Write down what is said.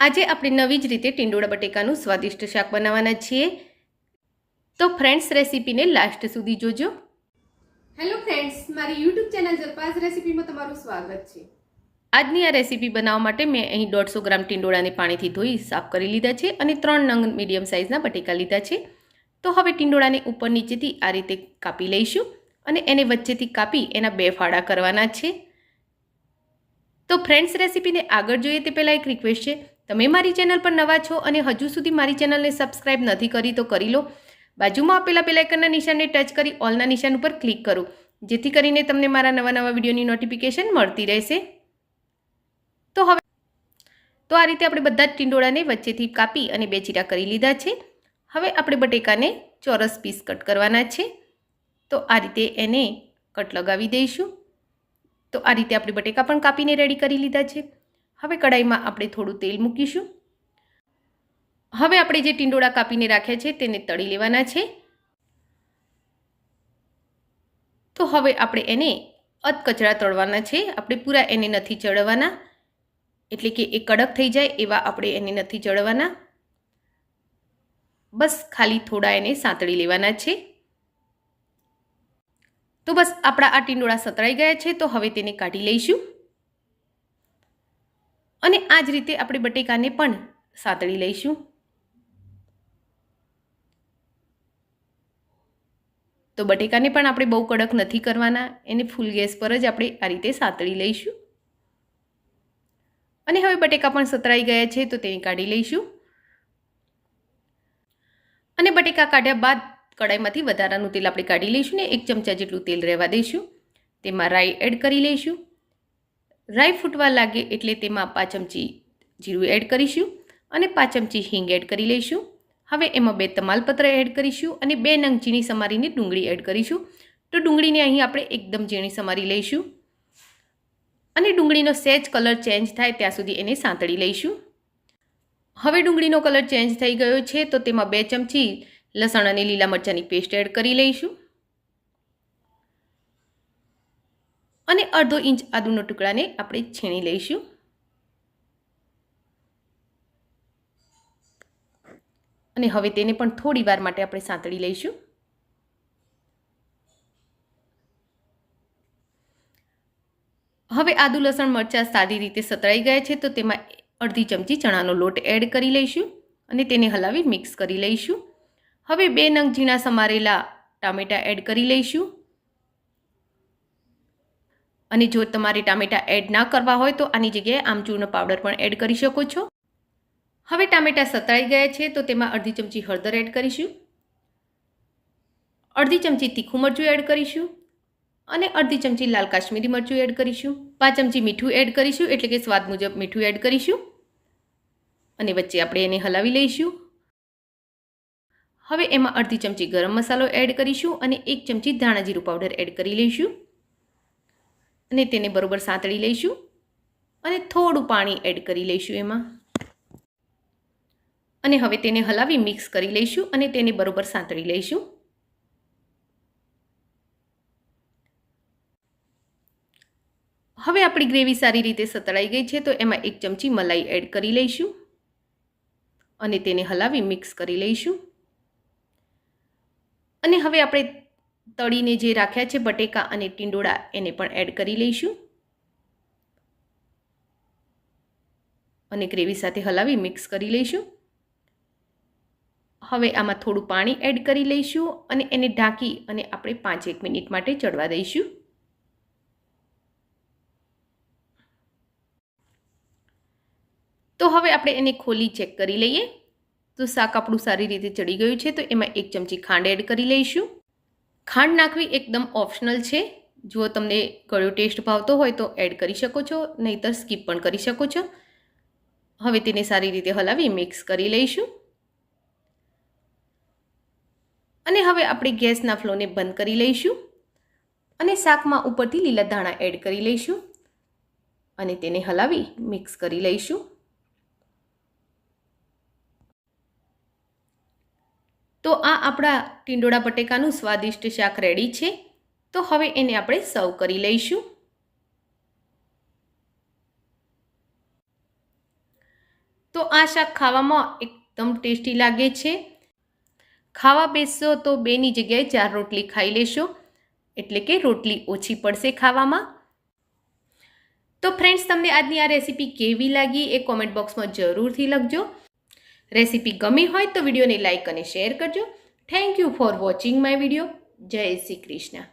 આજે આપણે નવી જ રીતે ટીંડોળા બટેકાનું સ્વાદિષ્ટ શાક બનાવવાના છીએ. તો ફ્રેન્ડ્સ રેસીપીને લાસ્ટ સુધી જોજો. હેલો ફ્રેન્ડ્સ મારી યુટ્યુબ ચેનલ જલપાસ રેસીપીમાં તમારું સ્વાગત છે. આજની આ રેસીપી બનાવવા માટે મેં અહીં દોઢસો ગ્રામ ટીંડોળાને પાણીથી ધોઈ સાફ કરી લીધા છે અને ત્રણ નંગ મીડિયમ સાઇઝના બટેકા લીધા છે. તો હવે ટીંડોળાને ઉપર નીચેથી આ રીતે કાપી લઈશું અને એને વચ્ચેથી કાપી એના બે ફાળા કરવાના છે. તો ફ્રેન્ડ્સ રેસીપીને આગળ જોઈએ તે પહેલાં એક રિક્વેસ્ટ છે. તમે મારી ચેનલ પર નવા છો અને હજુ સુધી મારી ચેનલને સબસ્ક્રાઇબ નથી કરી તો કરી લો. બાજુમાં આપેલા બેલાઇકનના નિશાનને ટચ કરી ઓલના નિશાન ઉપર ક્લિક કરો. જેથી કરીને તમને મારા નવા નવા વિડીયોની નોટિફિકેશન મળતી રહેશે. તો હવે તો આ રીતે આપણે બધા જ ટીંડોળાને વચ્ચેથી કાપી અને બે ચીરા કરી લીધા છે. હવે આપણે બટેકાને ચોરસ પીસ કટ કરવાના છે. તો આ રીતે એને કટ લગાવી દઈશું. તો આ રીતે આપણે બટેકા પણ કાપીને રેડી કરી લીધા છે. હવે કડાઈમાં આપણે થોડું તેલ મૂકીશું. હવે આપણે જે ટીંડોળા કાપીને રાખ્યા છે તેને તળી લેવાના છે. તો હવે આપણે એને અધકચરા તળવાના છે. આપણે પૂરા એને નથી ચડવાના. એટલે કે એ કડક થઈ જાય એવા આપણે એને નથી ચડવાના. બસ ખાલી થોડા એને સાંતળી લેવાના છે. તો બસ આપણા આ ટીંડોળા સતરાઈ ગયા છે. તો હવે તેને કાઢી લઈશું. અને આ જ રીતે આપણે બટેકાને પણ સાતળી લઈશું. તો બટેકાને પણ આપણે બહુ કડક નથી કરવાના, એને ફૂલ ગેસ પર જ આપણે આ રીતે સાતળી લઈશું. અને હવે બટેકા પણ સતરાઈ ગયા છે, તો તેને કાઢી લઈશું. અને બટેકા કાઢ્યા બાદ કડાઈમાંથી વધારાનું તેલ આપણે કાઢી લઈશું ને એક ચમચા જેટલું તેલ રહેવા દઈશું. તેમાં રાઈ એડ કરી લઈશું. રાઈ ફૂટવા લાગે એટલે તેમાં પાંચ ચમચી જીરું એડ કરીશું અને પાંચ ચમચી હિંગ એડ કરી લઈશું. હવે એમાં બે તમાલપત્ર એડ કરીશું અને બે નંગ ઝીણી સમારીને ડુંગળી એડ કરીશું. તો ડુંગળીને અહીં આપણે એકદમ ઝીણી સમારી લઈશું અને ડુંગળીનો સહેજ કલર ચેન્જ થાય ત્યાં સુધી એને સાંતળી લઈશું. હવે ડુંગળીનો કલર ચેન્જ થઈ ગયો છે તો તેમાં બે ચમચી લસણ અને લીલા મરચાંની પેસ્ટ એડ કરી લઈશું. અને અડધો ઇંચ આદુનો ટુકડાને આપણે છીણી લઈશું. અને હવે તેને પણ થોડી વાર માટે આપણે સાંતળી લઈશું. હવે આદુ, લસણ, મરચાં સારી રીતે સતળાઈ ગયા છે તો તેમાં અડધી ચમચી ચણાનો લોટ એડ કરી લઈશું અને તેને હલાવી મિક્સ કરી લઈશું. હવે બે નંગ ઝીણા સમારેલા ટામેટાં એડ કરી લઈશું. અને જો તમારે ટામેટાં એડ ના કરવા હોય તો આની જગ્યાએ આમચૂરનો પાવડર પણ એડ કરી શકો છો. હવે ટામેટાં સતળાઈ ગયા છે તો તેમાં અડધી ચમચી હળદર એડ કરીશું. અડધી ચમચી તીખું મરચું એડ કરીશું. અને અડધી ચમચી લાલ કાશ્મીરી મરચું એડ કરીશું. પાંચ ચમચી મીઠું એડ કરીશું એટલે કે સ્વાદ મુજબ મીઠું એડ કરીશું. અને વચ્ચે આપણે એને હલાવી લઈશું. હવે એમાં અડધી ચમચી ગરમ મસાલો એડ કરીશું અને એક ચમચી ધાણા જીરું પાવડર એડ કરી લઈશું. અને તેને બરોબર સાંતળી લઈશું અને થોડું પાણી એડ કરી લઈશું એમાં. અને હવે તેને હલાવી મિક્સ કરી લઈશું અને તેને બરોબર સાંતળી લઈશું. હવે આપણી ગ્રેવી સારી રીતે સતળાઈ ગઈ છે તો એમાં એક ચમચી મલાઈ એડ કરી લઈશું અને તેને હલાવી મિક્સ કરી લઈશું. અને હવે આપણે તળીને જે રાખ્યા છે, બટેકા અને ટીંડોળા, એને પણ એડ કરી લઈશું. અને ગ્રેવી સાથે હલાવી મિક્સ કરી લઈશું. હવે આમાં થોડું પાણી એડ કરી લઈશું અને એને ઢાંકી અને આપણે પાંચ એક મિનિટ માટે ચડવા દઈશું. તો હવે આપણે એને ખોલી ચેક કરી લઈએ. તો શાક આપણું સારી રીતે ચડી ગયું છે, તો એમાં એક ચમચી ખાંડ એડ કરી લઈશું. ખાંડ નાખવી એકદમ ઓપ્શનલ છે. જો તમને કયો ટેસ્ટ ભાવતો હોય તો એડ કરી શકો છો, નહીતર સ્કીપ પણ કરી શકો છો. હવે તેને સારી રીતે હલાવી મિક્સ કરી લઈશું. અને હવે આપણે ગેસના ફ્લોને બંધ કરી લઈશું. અને શાકમાં ઉપરથી લીલા ધાણા એડ કરી લઈશું. અને તેને હલાવી મિક્સ કરી લઈશું. તો આ આપણા ટીંડોળા બટેકાનું સ્વાદિષ્ટ શાક રેડી છે. તો હવે એને આપણે સર્વ કરી લઈશું. તો આ શાક ખાવામાં એકદમ ટેસ્ટી લાગે છે. ખાવા બેસશો તો બેની જગ્યાએ ચાર રોટલી ખાઈ લેશો. એટલે કે રોટલી ઓછી પડશે ખાવામાં. તો ફ્રેન્ડ્સ તમને આજની આ રેસીપી કેવી લાગી એ કોમેન્ટ બોક્સમાં જરૂરથી લખજો. રેસીપી ગમી હોય તો વિડીયોને લાઇક અને શેર કરજો. Thank you for watching my video Jai Shri Krishna.